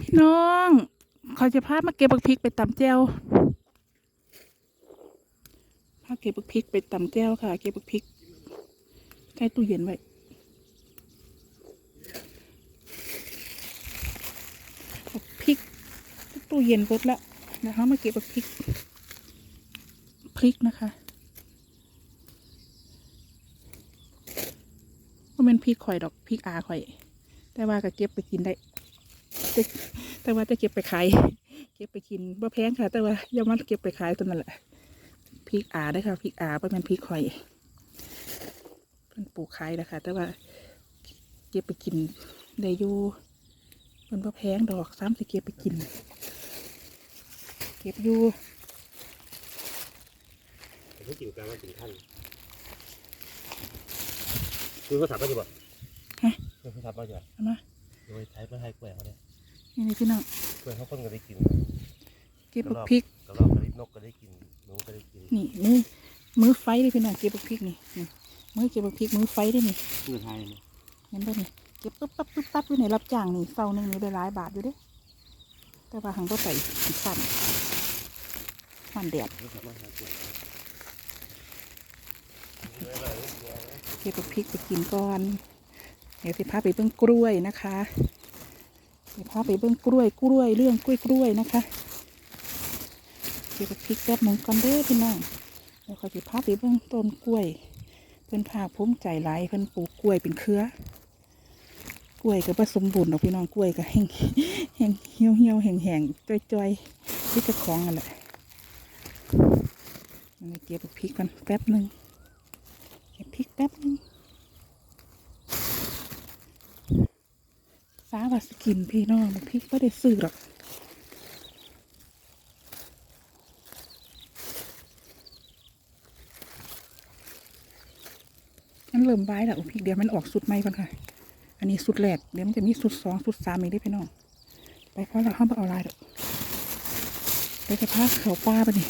พี่น้องเขาจะพามาเก็บบักพริกไปตำแจ่วพาเก็บบักพริกไปตำแจ่วค่ะ เก็บบักพริกใช้ตู้เย็นไว้บักพริกตู้เย็นเบิดละนะคะมาเก็บบักพริกพริกนะคะว่าเป็นพริกข่อยดอกพริกอาข่อย แต่ว่าก็เก็บไปกินได้ แต่แต่ว่าจะเก็บไปขาย เก็บไปกินบ่แพงค่ะ แต่ว่าอย่ามาเก็บไปขายตัวนั้นแหละพริกอาได้อค่ะพริกอาบ่แม่นพริกข่อยเพิ่นปลูกขายนะคะแต่ว่าเก็บไปกินได้อยู่เพิ่นบ่แพงดอกซ้ำสิเก็บไปกิน เก็บอยู่ผมไม่กินกลางวันกินท่านคุณก็ถามว่าจะบอกฮะคุณก็ถามว่าจะเอามาโดยใช้เพื่อให้กล้วยเขาเนี่ย นี่นี่พี่น้องกล้วยเขาคนก็ได้กินเก็บบักพริกกระรอกกระดิบนกก็ได้กินหนูก็ได้กินนี่มือมือไฟเลยพี่น้องเก็บบักพริกนี่นี่มือเก็บบักพริกมือไฟได้นี่เพื่อไทยเนี่ยเห็นบ่นี่เก็บปุ๊บปั๊บปุ๊บปั๊บอยู่ในรับจ้างนี่เสาหนึ่งนี่ได้หลายบาทอยู่เด้แต่ว่าหังก็ใส่สั่นสั่นแดดคุณถามว่าหากล้วยเก็บบักพริกไปกินก่อนเดี๋ยวสิพาไปเบิ้งกล้วยนะคะ เดี๋ยวพาไปเบิ้งกล้วยกล้วยเรื่องกล้วยกล้วยนะคะเก็บบักพริกแป๊บหนึงก่อนเด้อพี่น้องเดี๋ยวเขาสิพาไปเบิ้งต้นกล้วย เพิ่นพาภูมิใจหลเพิ่นปลูกกล้วยเป็นเครือ กล้วยก็ผสมบูรณ์ดอกพี่น้องกล้วยก็แห้งแห้งเหี่ยวเหี่ยวแห้งแห้งจ้อยจ้อยๆที่จะคล้องนั่นแหละอันนี้เก็บพริกกันแป๊บหนึ่งเก็บพริกแป๊บหนึ่ง สาสกินพี่น้องพริกไม่ได้ซื้อหรอกมันเริ่มใบแล้วพริกเดี๋ยวมันออกสุดใหม่ก่อนค่ะ อันนี้สุดแรกเดี๋ยวมันจะมีสุดสองสุดสามอีกได้พี่น้อง ไปเพราะเราเข้ามาเอาลายดอไปจะพาเขาป้าไปนี่